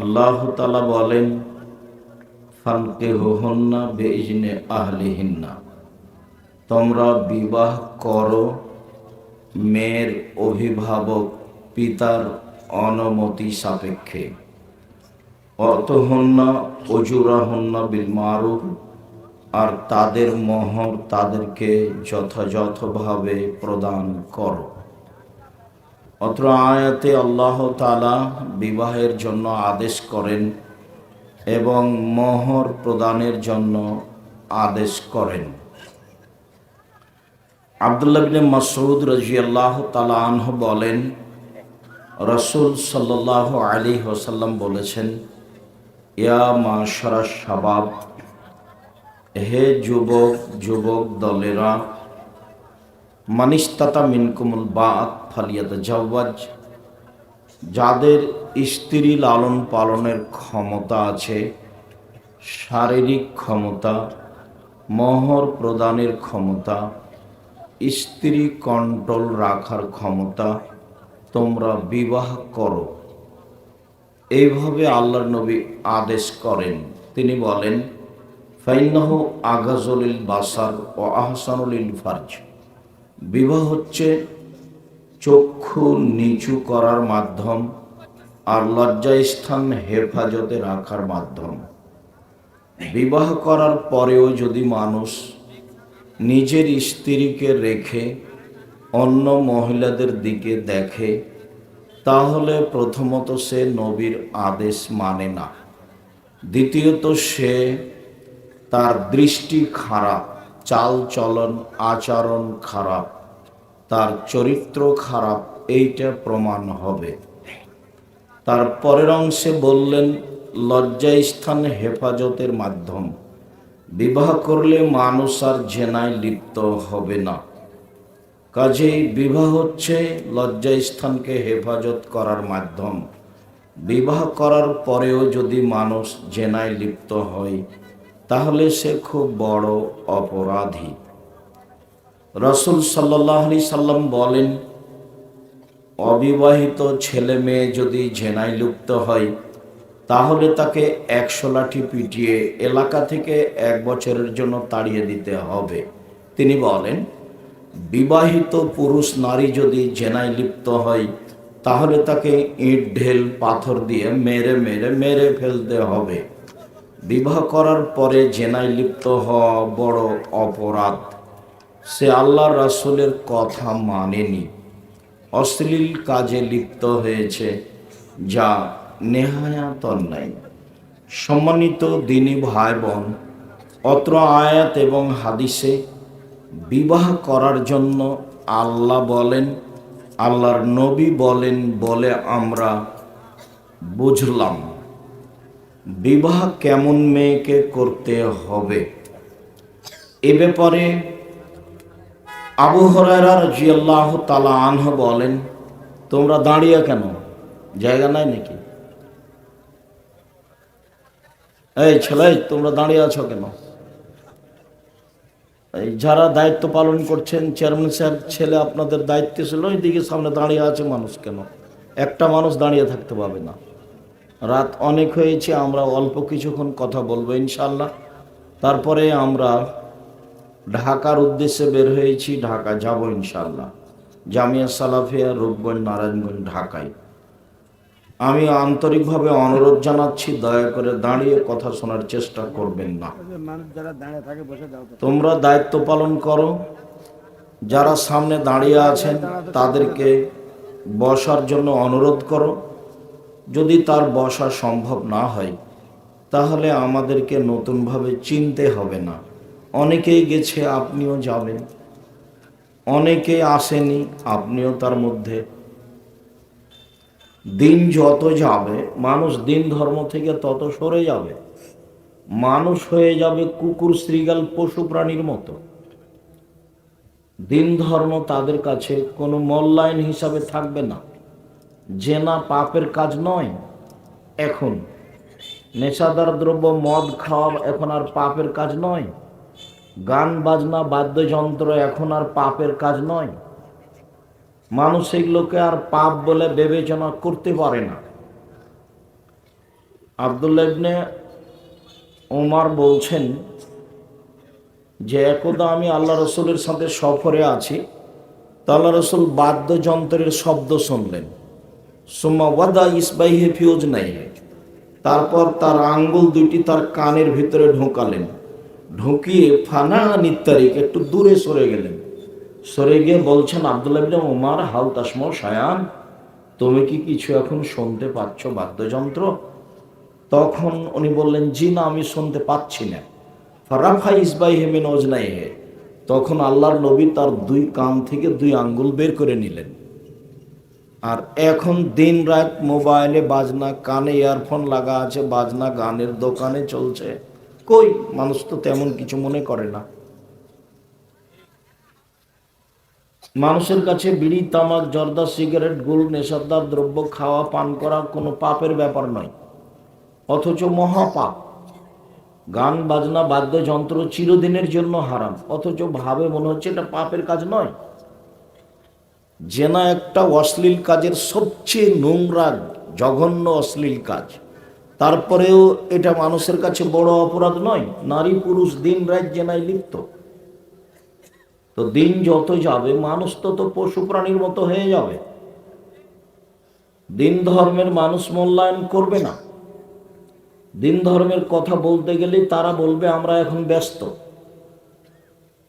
আল্লাহ তালা বলেন ফানকে হোহন্না বেইজনে আহলিহিন্না। তোমরা বিবাহ করো মেয়ের অভিভাবক পিতার অনুমতি সাপেক্ষে। অতহন্না অজুরাহন্না বিল মারুফ, আর তাদের মোহর তাদেরকে যথাযথভাবে প্রদান করো। অত্র আয়াতে আল্লাহ তালা বিবাহের জন্য আদেশ করেন এবং মোহর প্রদানের জন্য আদেশ করেন। আবদুল্লাহ বিন মাসউদ রাজি আল্লাহ তালা আনহ বলেন, রসুল সাল্লাহ আলী ওসাল্লাম বলেছেন, ইয়া মা সারা সাবাব হে যুবক যুবক দলেরা মানিস্তাতা মিনকুমুল বাত ফালিয়াত জাওয়াজ। যাদের স্ত্রী লালন পালনের ক্ষমতা আছে, শারীরিক ক্ষমতা, মোহর প্রদানের ক্ষমতা, স্ত্রী কন্ট্রোল রাখার ক্ষমতা তোমরা বিবাহ করো। এইভাবে আল্লাহর নবী আদেশ করেন। তিনি বলেন ফাইনাহ আগাজলিল বাসার ও আহসানুল ফার্জ বিবাহ হচ্ছে চক্ষু নিচু করার মাধ্যম আর লজ্জাস্থান হেফাজতে রাখার মাধ্যম। বিবাহ করার পরেও যদি মানুষ নিজের স্ত্রীকে রেখে অন্য মহিলাদের দিকে দেখে, তাহলে প্রথমত সে নবীর আদেশ মানে না। দ্বিতীয়ত সে তার দৃষ্টি খারাপ। চাল চলন, আচরণ খারাপ, তার চরিত্র খারাপ, এইটা প্রমাণ হবে। তার পরের অংশে বললেন লজ্জাস্থান হেফাজতের মাধ্যম। বিবাহ করলে মানুষ আর জেনায় লিপ্ত হবে না। কাজেই বিবাহ হচ্ছে লজ্জাস্থানকে হেফাজত করার মাধ্যম। বিবাহ করার পরেও যদি মানুষ জেনায় লিপ্ত হয় তাহলে সে খুব বড় অপরাধী। রসুল সাল্লাহ আলি সাল্লাম বলেন, অবিবাহিত ছেলে মেয়ে যদি জেনায় লিপ্ত হয়, তাহলে তাকে একশো লাঠি পিটিয়ে এলাকা থেকে এক বছরের জন্য তাড়িয়ে দিতে হবে। তিনি বলেন, বিবাহিত পুরুষ নারী যদি জেনায় লিপ্ত হয়, তাহলে তাকে ইট, ঢেল, পাথর দিয়ে মেরে মেরে মেরে ফেলতে হবে। বিবাহ করার পরে জেনায় লিপ্ত হওয়া বড় অপরাধ। সে আল্লাহ রাসুলের কথা মানেনি। অশ্লীল কাজে লিপ্ত হয়েছে, যা নেহায়াত অন্যায়। সম্মানিত দিনী ভাই বোন অত্র আয়াত এবং হাদিসে বিবাহ করার জন্য আল্লাহ বলেন, আল্লাহর নবী বলেন বলে আমরা বুঝলাম। বিবাহ কেমন মেয়েকে করতে হবে? এ ব্যাপারে আবু হরাইরার জিয়াল্লাহ তালা আনহ বলেন, তোমরা দাঁড়িয়ে কেন? জায়গা নাই নাকি? এই ছেলে, তোমরা দাঁড়িয়ে আছো কেন? এই যারা দায়িত্ব পালন করছেন, চেয়ারম্যান স্যার, ছেলে আপনাদের দায়িত্ব ছিল দিকে সামনে দাঁড়িয়ে আছে মানুষ কেন? একটা মানুষ দাঁড়িয়ে থাকতে পাবে না। রাত অনেক হয়েছে, আমরা অল্প কিছুক্ষণ কথা বলব ইনশাল্লাহ তারপরে আমরা ঢাকার উদ্দেশ্যে বের হয়েছি, ঢাকা যাব ইনশাল্লাহ জামিয়া সালাফিয়া, রূপগঞ্জ, নারায়ণগঞ্জ, ঢাকায়। আমি আন্তরিকভাবে অনুরোধ জানাচ্ছি, দয়া করে দাঁড়িয়ে কথা শোনার চেষ্টা করবেন না। তোমরা দায়িত্ব পালন করো। যারা সামনে দাঁড়িয়ে আছেন, তাদেরকে বসার জন্য অনুরোধ করো। যদি তার বসা সম্ভব না হয়, তাহলে আমাদেরকে নতুনভাবে চিনতে হবে না। অনেকেই গেছে, আপনিও যাবেন। অনেকে আসেনি, আপনিও তার মধ্যে। দিন যত যাবে, মানুষ দিন ধর্ম থেকে তত সরে যাবে। মানুষ হয়ে যাবে কুকুর, শ্রীগাল, পশু প্রাণীর মতো। দিন ধর্ম তাদের কাছে কোনো মল্যায়ন হিসাবে থাকবে না। জেনা পাপের কাজ নয়, এখন। নেশাদার দ্রব্য, মদ খাওয়া এখন আর পাপের কাজ নয়। গান, বাজনা, বাদ্যযন্ত্র এখন আর পাপের কাজ নয়। মানুষ এগুলোকে আর পাপ বলে বিবেচনা করতে পারে না। আবদুল্লাহ ইবনে ওমার বলছেন যে, একদা আমি আল্লাহ রসুলের সাথে সফরে আছি, তো আল্লাহ রসুল বাদ্যযন্ত্রের শব্দ শুনলেন। সুম্মা ওয়াদা ইসবাইহে ফিউজ নাই। তারপর তার আঙ্গুল দুইটি তার কানের ভিতরে ঢোকালেন। ঢুকিয়ে ফানা নিত্তারিক একটু দূরে সরে গেলেন। সরে গিয়ে বলছেন, আবদুল্লাহ ইবনে ওমার হাল তাসমো শায়ান, তুমি কি কিছু এখন শুনতে পাচ্ছ বাদ্যযন্ত্র? তখন উনি বললেন, জি না, আমি শুনতে পাচ্ছি না। ফারাফা ইসবাই হেমিন ওজনাই হে তখন আল্লাহর নবী তার দুই কান থেকে দুই আঙ্গুল বের করে নিলেন। আর এখন দিন রাত মোবাইলে বাজনা, কানে ইয়ারফোন লাগা আছে, বাজনা গানের দোকানে চলছে। কই? মানুষ তো তেমন কিছু মনে করে না। মানুষের কাছে বিড়ি, তামাক, জর্দা, সিগারেট, গুল, নেশাদার দ্রব্য, খাওয়া, পান করা কোনো পাপের ব্যাপার নয়। অথচ মহাপাপ। গান, বাজনা, বাদ্যযন্ত্র চিরদিনের জন্য হারাম। অথচ ভাবে মনে হচ্ছে এটা পাপের কাজ নয়। জেনা একটা অশ্লীল কাজের সবচেয়ে নোংরা, জঘন্য অশ্লীল কাজ। তারপরেও এটা মানুষের কাছে বড় অপরাধ নয়, নারী পুরুষ দিন রাত জেনায় লিপ্ত। তো দিন যত যাবে, মানুষ তত পশু প্রাণীর মতো হয়ে যাবে। দিন ধর্মের মানুষ মূল্যায়ন করবে না। দিন ধর্মের কথা বলতে গেলে তারা বলবে, আমরা এখন ব্যস্ত।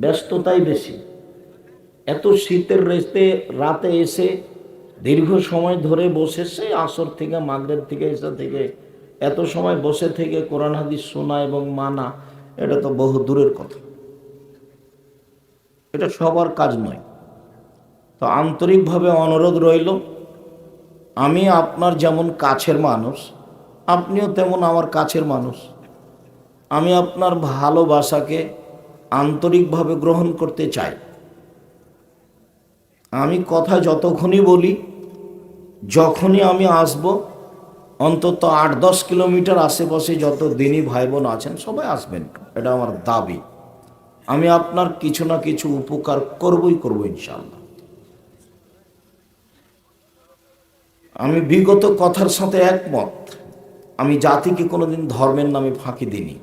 ব্যস্ততাই বেশি। এত শীতের রেস্তে রাতে এসে দীর্ঘ সময় ধরে বসেছে আসর থেকে মাগরের থেকে এসে থেকে, এত সময় বসে থেকে কোরআন, হাদিস শোনা এবং মানা, এটা তো বহু দূরের কথা। এটা সবার কাজ নয়। তো আন্তরিকভাবে অনুরোধ রইল, আমি আপনার যেমন কাছের মানুষ, আপনিও তেমন আমার কাছের মানুষ। আমি আপনার ভালোবাসাকে আন্তরিকভাবে গ্রহণ করতে চাই। আমি কথা যতক্ষণই বলি, যখনই আমি আসব, অন্তত আট দশ কিলোমিটার আশেপাশে যত দিনই ভাই বোন আছেন, সবাই আসবেন। এটা আমার দাবি। আমি আপনার কিছু না কিছু উপকার করবই করব ইনশাল্লাহ আমি বিগত কথার সাথে একমত। আমি জাতিকে কোনোদিন ধর্মের নামে ফাঁকি দিইনি।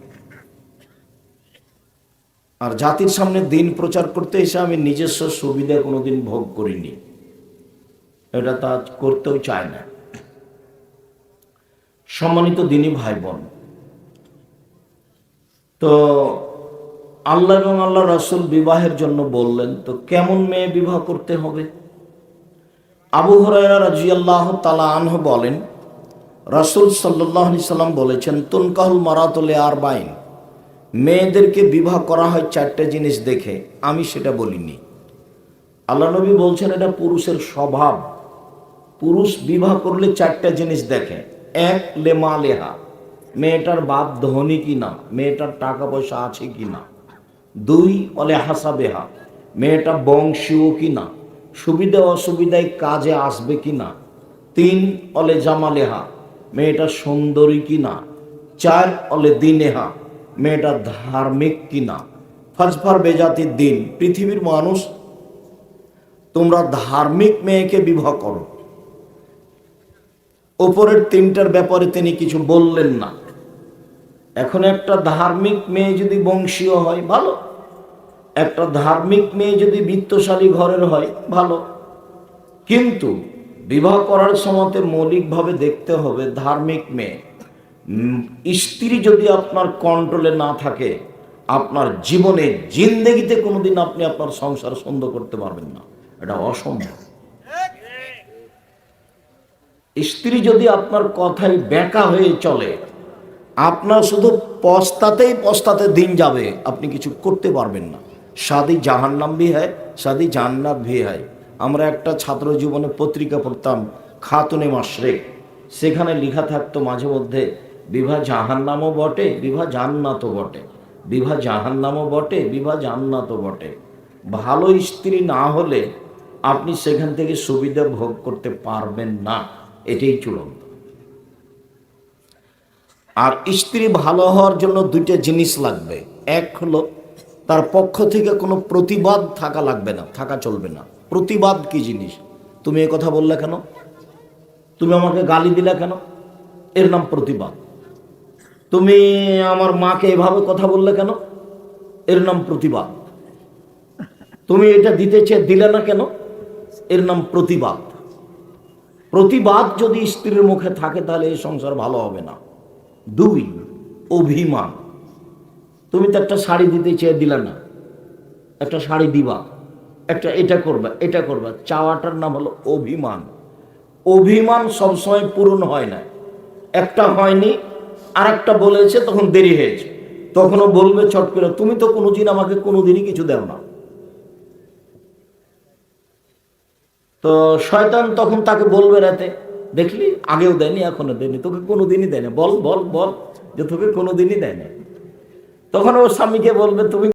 আর জাতির সামনে দিন প্রচার করতে এসে আমি নিজস্ব সুবিধা কোনোদিন ভোগ করিনি। এটা তা করতেও চায় না। সম্মানিত দিনই ভাই বোন তো আল্লাহ এবং আল্লাহ রসুল বিবাহের জন্য বললেন, তো কেমন মেয়ে বিবাহ করতে হবে? আবু হরাইরা রাজিয়াল্লাহ তালা আনহ বলেন, রসুল সাল্লাহ সাল্লাম বলেছেন, তুনকাহুল মারাতলে আর বাইন মেয়েদেরকে বিবাহ করা হয় চারটে জিনিস দেখে। আমি সেটা বলিনি। আল্লাহ নবী বলছেন, এটা পুরুষের স্বভাব। পুরুষ বিবাহ করলে চারটা জিনিস দেখে। এক, লেমা লেহা। মেয়েটার বাপ ধনী কি না? মেয়েটার টাকা পয়সা আছে কি না? দুই অলে হাসা বেহা। মেয়েটা বংশীয় কি না? সুবিধা অসুবিধায় কাজে আসবে কি না? তিন অলে জামালেহা। মেয়েটা সুন্দরী কি না? চার অলে দিনেহা। মেয়েটা ধার্মিক কি না ফাজফার বেজাতির দিন, পৃথিবীর মানুষ, তোমরা ধার্মিক মেয়েকে বিবাহ করো। ওপরের তিনটার ব্যাপারে তিনি কিছু বললেন না। এখন একটা ধার্মিক মেয়ে যদি বংশীয় হয়, ভালো। একটা ধার্মিক মেয়ে যদি বিত্তশালী ঘরের হয়, ভালো। কিন্তু বিবাহ করার সময়তে মৌলিকভাবে দেখতে হবে ধার্মিক মেয়ে। স্ত্রী যদি আপনার কন্ট্রোলে না থাকে, আপনার জীবনে জিন্দেগিতে কোনোদিন আপনি আপনার সংসার সুন্দর করতে পারবেন না। এটা অসম্ভব। স্ত্রী যদি আপনার কথাই ব্যাকা হয়ে চলে, আপনার শুধু পস্তাতেই পস্তাতে দিন যাবে, আপনি কিছু করতে পারবেন না। শাদি জাহান্নাম ভি হয় শাদি জান্নাত ভি হয় আমরা একটা ছাত্র জীবনে পত্রিকা পড়তাম, খাতুনে মাসরে সেখানে লেখা থাকতো মাঝে মধ্যে বিভা জাহান্নামও বটে, বিভা জান্নাতও বটে। বিভা জাহান্নামও বটে, বিভা জান্নাতও বটে। ভালো স্ত্রী না হলে আপনি সেখান থেকে সুবিধা ভোগ করতে পারবেন না। এটাই চূড়ান্ত। আর স্ত্রী ভালো হওয়ার জন্য দুইটা জিনিস লাগবে। এক হলো, তার পক্ষ থেকে কোনো প্রতিবাদ থাকা লাগবে না, থাকা চলবে না। প্রতিবাদ কি জিনিস? তুমি কথা বললে কেন? তুমি আমাকে গালি দিলে কেন? এর নাম প্রতিবাদ। তুমি আমার মাকে এভাবে কথা বললে কেন? এর নাম প্রতিবাদ। তুমি এটা দিতে চেয়ে দিলে না কেন? এর নাম প্রতিবাদ। প্রতিবাদ যদি স্ত্রীর মুখে থাকে তাহলে এই সংসার ভালো হবে না। দুই, অভিমান। তুমি তো একটা শাড়ি দিতে চেয়ে দিলে না। একটা শাড়ি দিবা। একটা এটা করবা এটা করবা। চাওয়াটার নাম হলো অভিমান। অভিমান সবসময় পূরণ হয় না। একটা হয়নি আর একটা বলেছে, তখন দেরি হয়েছে তখনও বলবে চট করে, তুমি তো কোনোদিন আমাকে কোনোদিনই কিছু দেও না। তো শয়তান তখন তাকে বলবে রাতে, দেখলি, আগেও দেয়নি এখনও দেয়নি, তোকে কোনোদিনই দেয় না। বল বল বল, যে তোকে কোনোদিনই দেয় না। তখন ওর স্বামীকে বলবে, তুমি